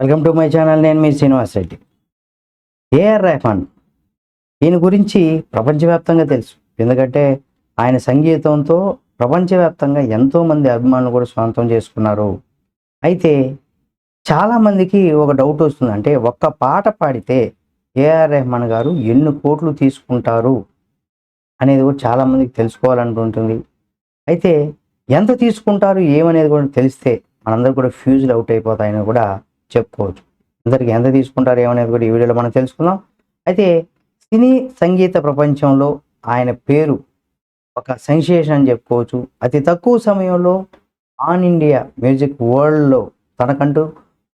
Welcome to my channel నేను మీ Srinivas Reddy. AR Rahman ఈయన గురించి ప్రపంచవ్యాప్తంగా తెలుసు. ఎందుకంటే ఆయన సంగీతంతో ప్రపంచవ్యాప్తంగా ఎంతోమంది అభిమానులు కూడా స్వంతం చేసుకున్నారు. అయితే చాలామందికి ఒక డౌట్ వస్తుంది. అంటే ఒక్క పాట పాడితే ఏఆర్ రెహమాన్ గారు ఎన్ని కోట్లు తీసుకుంటారు అనేది కూడా చాలామందికి తెలుసుకోవాలనుకుంటుంది అయితే ఎంత తీసుకుంటారు ఏమనేది కూడా తెలిస్తే మనందరూ కూడా ఫ్యూజ్డ్ అవుట్ అయిపోతాయని కూడా చెప్పుకోవచ్చు. అందరికి ఎంత తీసుకుంటారు ఏమనేది కూడా ఈ వీడియోలో మనం తెలుసుకుందాం. అయితే సినీ సంగీత ప్రపంచంలో ఆయన పేరు ఒక సెన్సేషన్ అని చెప్పుకోవచ్చు. అతి తక్కువ సమయంలో ఆన్ ఇండియా మ్యూజిక్ వరల్డ్లో తనకంటూ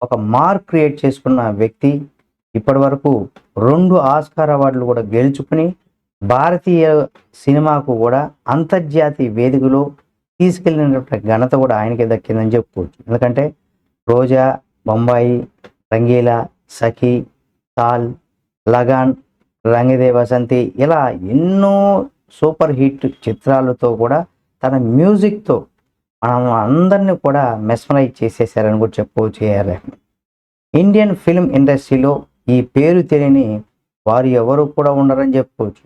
ఒక మార్క్ క్రియేట్ చేసుకున్న వ్యక్తి ఇప్పటి వరకు రెండు ఆస్కార్ అవార్డులు కూడా గెలుచుకుని భారతీయ సినిమాకు కూడా అంతర్జాతీయ వేదికలో తీసుకెళ్ళినటువంటి ఘనత కూడా ఆయనకే దక్కిందని చెప్పుకోవచ్చు. ఎందుకంటే రోజా బొంబాయి రంగీలా సఖీ తాల్ లగాన్ రంగదే వసంతి ఇలా ఎన్నో సూపర్ హిట్ చిత్రాలతో కూడా తన మ్యూజిక్తో మనం అందరినీ కూడా మెస్మరైజ్ చేసేసారని కూడా చెప్పుకోవచ్చు ఏఆర్ రెహమాన్. ఇండియన్ ఫిల్మ్ ఇండస్ట్రీలో ఈ పేరు తెలియని వారు ఎవరు కూడా ఉండరని చెప్పుకోవచ్చు.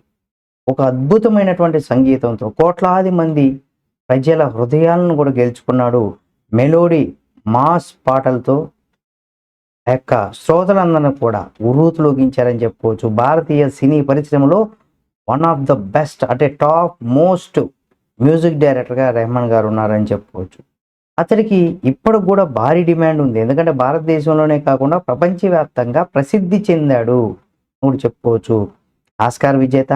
ఒక అద్భుతమైనటువంటి సంగీతంతో కోట్లాది మంది ప్రజల హృదయాలను కూడా గెలుచుకున్నాడు మెలోడీ మాస్ పాటలతో ఆ యొక్క శ్రోతలందరూ కూడా ఉరూతులోగించారని చెప్పుకోవచ్చు. భారతీయ సినీ పరిశ్రమలో వన్ ఆఫ్ ద బెస్ట్ అంటే టాప్ మోస్ట్ మ్యూజిక్ డైరెక్టర్గా రెహమాన్ గారు ఉన్నారని చెప్పుకోవచ్చు. అతడికి ఇప్పటికి కూడా భారీ డిమాండ్ ఉంది. ఎందుకంటే భారతదేశంలోనే కాకుండా ప్రపంచవ్యాప్తంగా ప్రసిద్ధి చెందాడు నువ్వు చెప్పుకోవచ్చు. ఆస్కార్ విజేత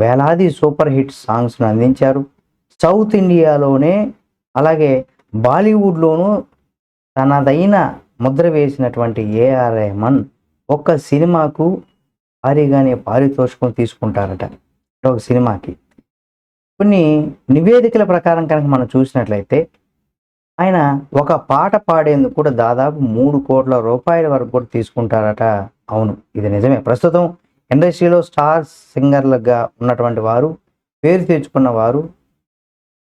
వేలాది సూపర్ హిట్ సాంగ్స్ను అందించారు. సౌత్ ఇండియాలోనే అలాగే బాలీవుడ్లోనూ తనదైన ముద్ర వేసినటువంటి ఏఆర్ రెహమాన్ ఒక్క సినిమాకు భారీగానే పారితోషికం తీసుకుంటారట. ఒక సినిమాకి. కొన్ని నివేదికల ప్రకారం కనుక మనం చూసినట్లయితే ఆయన ఒక పాట పాడేందుకు కూడా దాదాపు మూడు కోట్ల రూపాయల వరకు కూడా తీసుకుంటారట. అవును ఇది నిజమే. ప్రస్తుతం ఇండస్ట్రీలో స్టార్ సింగర్లుగా ఉన్నటువంటి వారు పేరు తెచ్చుకున్న వారు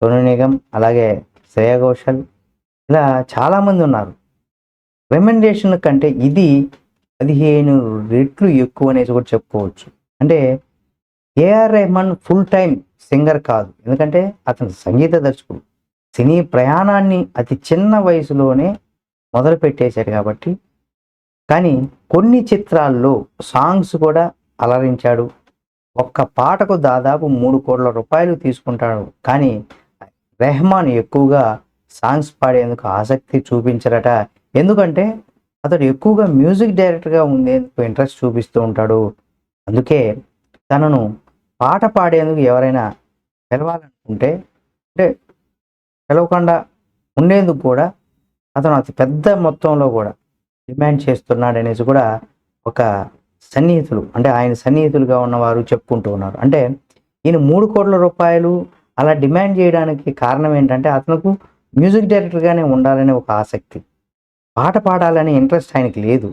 సోను నిగమ్ అలాగే శ్రేయా ఘోషల్ ఇలా చాలామంది ఉన్నారు. రెమెండేషన్ కంటే ఇది పదిహేను రెట్లు ఎక్కువ అనేసి కూడా చెప్పుకోవచ్చు. అంటే AR Rahman full time singer కాదు. ఎందుకంటే అతను సంగీత దర్శకుడు. సినీ ప్రయాణాన్ని అతి చిన్న వయసులోనే మొదలు పెట్టేశాడు కాబట్టి. కానీ కొన్ని చిత్రాల్లో సాంగ్స్ కూడా అలరించాడు. ఒక్క పాటకు దాదాపు మూడు కోట్ల రూపాయలు తీసుకుంటాడు. కానీ రెహమాన్ ఎక్కువగా సాంగ్స్ పాడేందుకు ఆసక్తి చూపించరట. ఎందుకంటే అతడు ఎక్కువగా మ్యూజిక్ డైరెక్టర్గా ఉండేందుకు ఇంట్రెస్ట్ చూపిస్తూ ఉంటాడు. అందుకే తనను పాట పాడేందుకు ఎవరైనా పిలవాలనుకుంటే అంటే పిలవకుండా ఉండేందుకు కూడా అతను అతి పెద్ద మొత్తంలో కూడా డిమాండ్ చేస్తున్నాడు అనేసి కూడా ఒక సన్నిహితులు అంటే ఆయన సన్నిహితులుగా ఉన్నవారు చెప్పుకుంటూ ఉన్నారు. అంటే ఈయన మూడు కోట్ల రూపాయలు అలా డిమాండ్ చేయడానికి కారణం ఏంటంటే అతనుకు మ్యూజిక్ డైరెక్టర్గానే ఉండాలనే ఒక ఆసక్తి. పాట పాడాలనే ఇంట్రెస్ట్ ఆయనకి లేదు.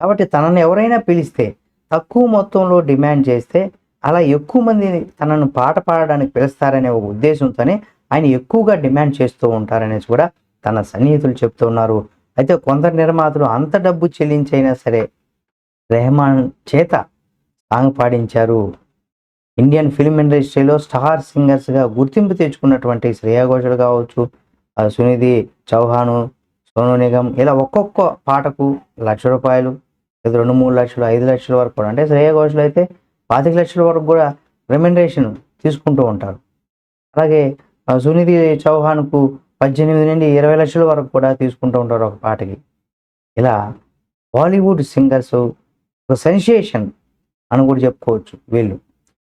కాబట్టి తనను ఎవరైనా పిలిస్తే తక్కువ మొత్తంలో డిమాండ్ చేస్తే అలా ఎక్కువ మంది తనను పాట పాడడానికి పిలుస్తారనే ఒక ఉద్దేశంతోనే ఆయన ఎక్కువగా డిమాండ్ చేస్తూ ఉంటారనేసి కూడా తన సన్నిహితులు చెప్తూ ఉన్నారు. అయితే కొందరు నిర్మాతలు అంత డబ్బు చెల్లించైనా సరే రెహమాన్ చేత సాంగ్ పాడించారు. ఇండియన్ ఫిల్మ్ ఇండస్ట్రీలో స్టార్ సింగర్స్గా గుర్తింపు తెచ్చుకున్నటువంటి శ్రేయా ఘోషల్ కావచ్చు సునిధి చౌహాను సోను నిగమ్ ఇలా ఒక్కొక్క పాటకు లక్ష రూపాయలు లేదు రెండు మూడు లక్షలు ఐదు లక్షల వరకు కూడా అంటే శ్రేయ ఘోషలు అయితే పాతిక లక్షల వరకు కూడా రెమెండేషన్ తీసుకుంటూ ఉంటారు. అలాగే సునిధి చౌహాన్కు పద్దెనిమిది నుండి ఇరవై లక్షల వరకు కూడా తీసుకుంటూ ఉంటారు ఒక పాటకి. ఇలా బాలీవుడ్ సింగర్స్ ఒక సెన్సేషన్ అని కూడా చెప్పుకోవచ్చు వీళ్ళు.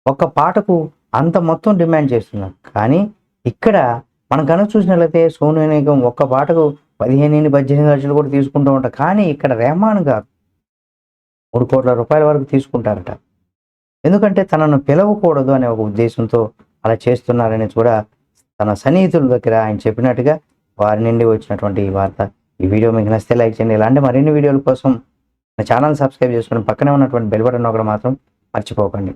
ఒక పాటకు అంత మొత్తం డిమాండ్ చేస్తున్నారు. కానీ ఇక్కడ మనం కనుక చూసినట్లయితే సోను నిగమ్ ఒక్క పాటకు పదిహేను నుండి పద్దెనిమిది లక్షలు కూడా తీసుకుంటూ ఉంటారు కానీ ఇక్కడ రెహమాన్ గారు మూడు కోట్ల రూపాయల వరకు తీసుకుంటారట. ఎందుకంటే తనను పిలవకూడదు అనే ఒక ఉద్దేశంతో అలా చేస్తున్నారని కూడా తన సన్నిహితుల దగ్గర ఆయన చెప్పినట్టుగా వారి నుండి వచ్చినటువంటి ఈ వార్త. ఈ వీడియో మీకు నచ్చితే లైక్ చేయండి. ఇలాంటి మరిన్ని వీడియోల కోసం నా ఛానల్ సబ్స్క్రైబ్ చేసుకుని పక్కనే ఉన్నటువంటి బెల్ బటన్ ఒకటి మాత్రం మర్చిపోకండి.